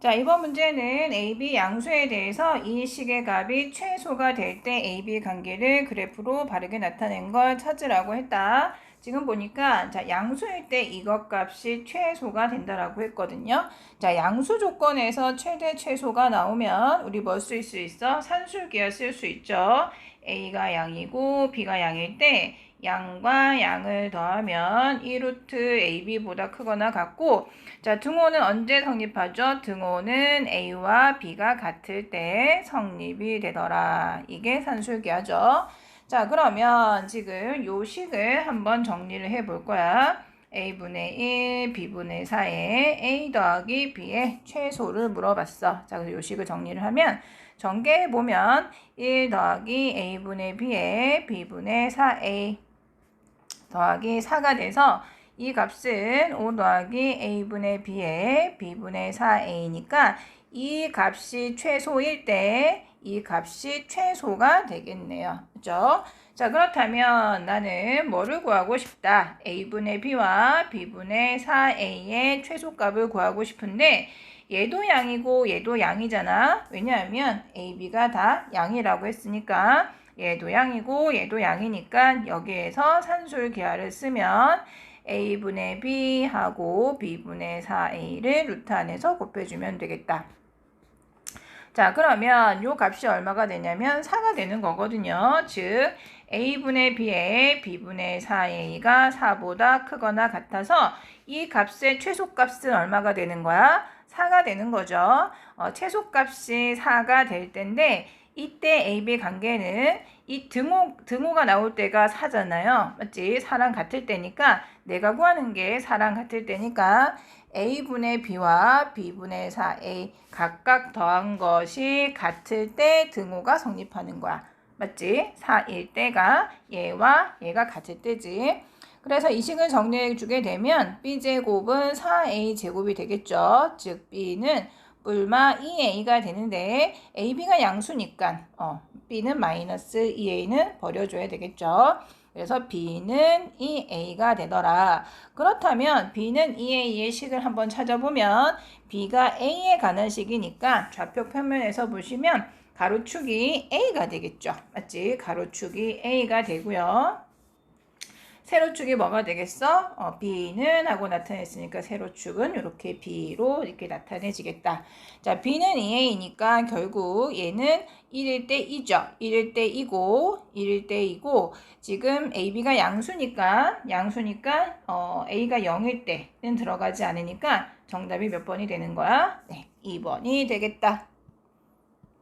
자, 이번 문제는 AB 양수에 대해서 이 식의 값이 최소가 될 때 AB 관계를 그래프로 바르게 나타낸 걸 찾으라고 했다. 지금 보니까 자, 양수일 때 이것 값이 최소가 된다라고 했거든요. 자, 양수 조건에서 최대 최소가 나오면 우리 뭐 쓸 수 있어? 산술기하 쓸수 있죠. A가 양이고 B가 양일 때 양과 양을 더하면 1루트 AB보다 크거나 같고 자 등호는 언제 성립하죠? 등호는 A와 B가 같을 때 성립이 되더라. 이게 산술기하죠. 자 그러면 지금 요 식을 한번 정리를 해 볼 거야. A분의 1, B분의 4에 A 더하기 B의 최소를 물어봤어. 자, 그래서 요 식을 정리를 하면 전개해 보면 1 더하기 A분의 B에 B분의 4A 더하기 4가 돼서 이 값은 5 더하기 a분의 b에 b분의 4a니까 이 값이 최소일 때 이 값이 최소가 되겠네요. 그죠? 자, 그렇다면 나는 뭐를 구하고 싶다? a분의 b와 b분의 4a의 최소값을 구하고 싶은데 얘도 양이고 얘도 양이잖아. 왜냐하면 ab가 다 양이라고 했으니까 얘도 양이고 얘도 양이니까 여기에서 산술 기하를 쓰면 a분의 b 하고 b분의 4a를 루트 안에서 곱해주면 되겠다. 자 그러면 요 값이 얼마가 되냐면 4가 되는 거거든요. 즉 a분의 b에 b분의 4a가 4보다 크거나 같아서 이 값의 최소값은 얼마가 되는 거야? 4가 되는 거죠. 어, 최소값이 4가 될 텐데 이때 AB 관계는 이 등호, 등호가 나올 때가 4잖아요. 맞지? 4랑 같을 때니까 내가 구하는 게 4랑 같을 때니까 A분의 B와 B분의 4A 각각 더한 것이 같을 때 등호가 성립하는 거야. 맞지? 4일 때가 얘와 얘가 같을 때지. 그래서 이 식을 정리해 주게 되면 B제곱은 4A 제곱이 되겠죠. 즉 B는 뿔마 2a가 되는데 ab가 양수니까 어, b는 마이너스 2a는 버려줘야 되겠죠. 그래서 b는 2a가 되더라. 그렇다면 b는 2a의 식을 한번 찾아보면 b가 a에 가는 식이니까 좌표 평면에서 보시면 가로축이 a가 되겠죠. 맞지? 가로축이 a가 되고요. 세로축이 뭐가 되겠어? 어, B는 하고 나타냈으니까 세로축은 이렇게 B로 이렇게 나타내지겠다. 자, B는 2A니까 결국 얘는 1일 때 2죠. 1일 때 2고, 1일 때 2고, 지금 AB가 양수니까, 양수니까, 어, A가 0일 때는 들어가지 않으니까 정답이 몇 번이 되는 거야? 네, 2번이 되겠다.